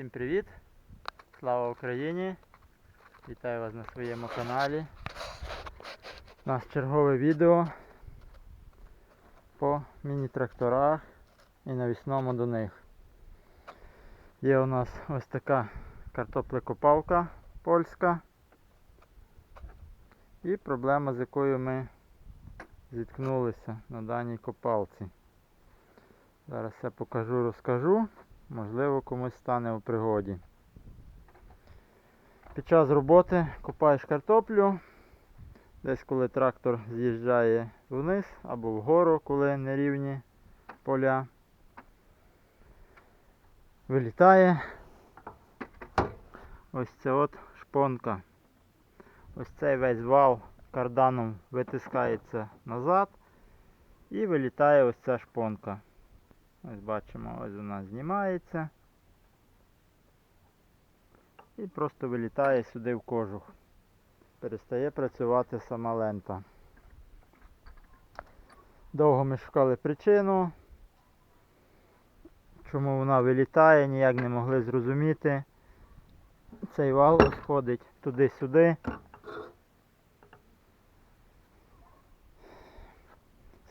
Всім привіт! Слава Україні! Вітаю вас на своєму каналі. У нас чергове відео по міні-тракторах і навісному до них. Є у нас ось така картоплекопалка польська. І проблема, з якою ми зіткнулися на даній копалці. Зараз я покажу, розкажу. Можливо, комусь стане у пригоді. Під час роботи копаєш картоплю. Десь коли трактор з'їжджає вниз або вгору, коли нерівні поля. Вилітає ось це от шпонка. Ось цей весь вал карданом витискається назад і вилітає ось ця шпонка. Ось бачимо, ось вона знімається. І просто вилітає сюди в кожух. Перестає працювати сама лента. Довго ми шукали причину, чому вона вилітає, ніяк не могли зрозуміти. Цей вал ось ходить туди-сюди.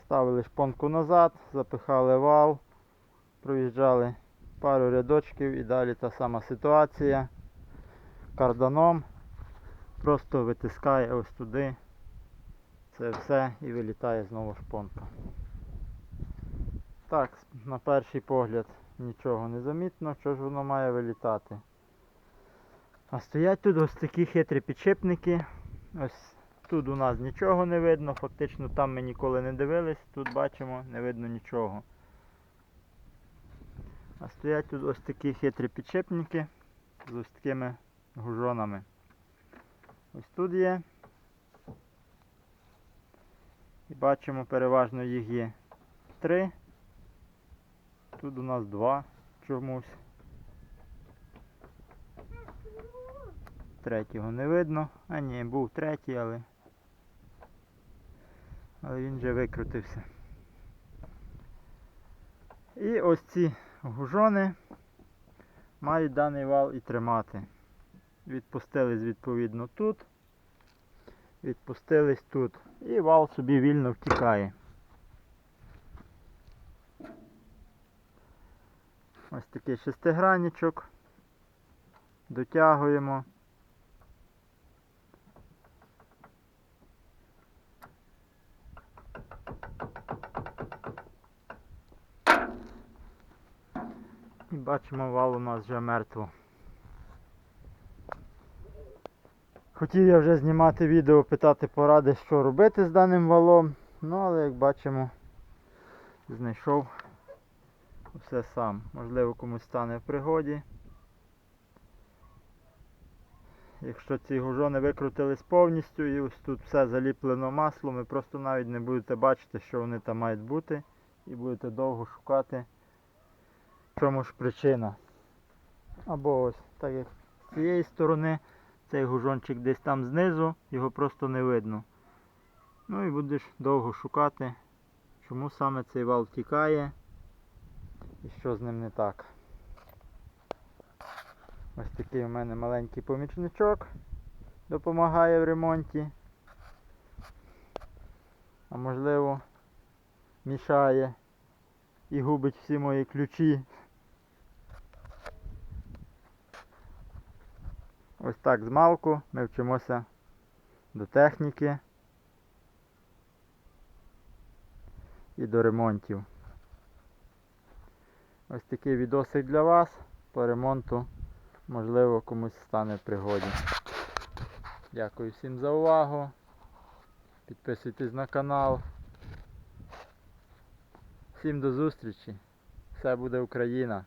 Ставили шпонку назад, запихали вал проїжджали пару рядочків і далі та сама ситуація. Карданом просто витискає ось туди це все і вилітає знову шпонка. Так, на перший погляд нічого не замітно, що ж воно має вилітати. А стоять тут ось такі хитрі підшипники. Ось тут у нас нічого не видно, фактично там ми ніколи не дивились, тут бачимо, не видно нічого. А стоять тут ось такі хитрі підшипники з ось такими гужонами. Ось тут є. І бачимо, переважно їх є три. Тут у нас два чомусь. Третього не видно. А ні, був третій, але, але він вже викрутився. І ось ці гужони мають даний вал і тримати. Відпустились відповідно тут, відпустились тут. І вал собі вільно втікає. Ось такий шестигранничок. Дотягуємо. І бачимо, вал у нас вже мертво. Хотів я вже знімати відео, питати поради, що робити з даним валом, ну але як бачимо, знайшов все сам. Можливо комусь стане в пригоді. Якщо ці гужони викрутились повністю і ось тут все заліплено маслом, ви просто навіть не будете бачити, що вони там мають бути, і будете довго шукати чому ж причина. Або ось, так як з цієї сторони цей гужончик десь там знизу, його просто не видно. Ну і будеш довго шукати, чому саме цей вал втікає і що з ним не так. Ось такий у мене маленький помічничок допомагає в ремонті. А можливо мішає і губить всі мої ключі. Ось так з малку ми вчимося до техніки і до ремонтів. Ось такий відосик для вас по ремонту, можливо комусь стане пригоді. Дякую всім за увагу. Підписуйтесь на канал. Всім до зустрічі. Все буде Україна.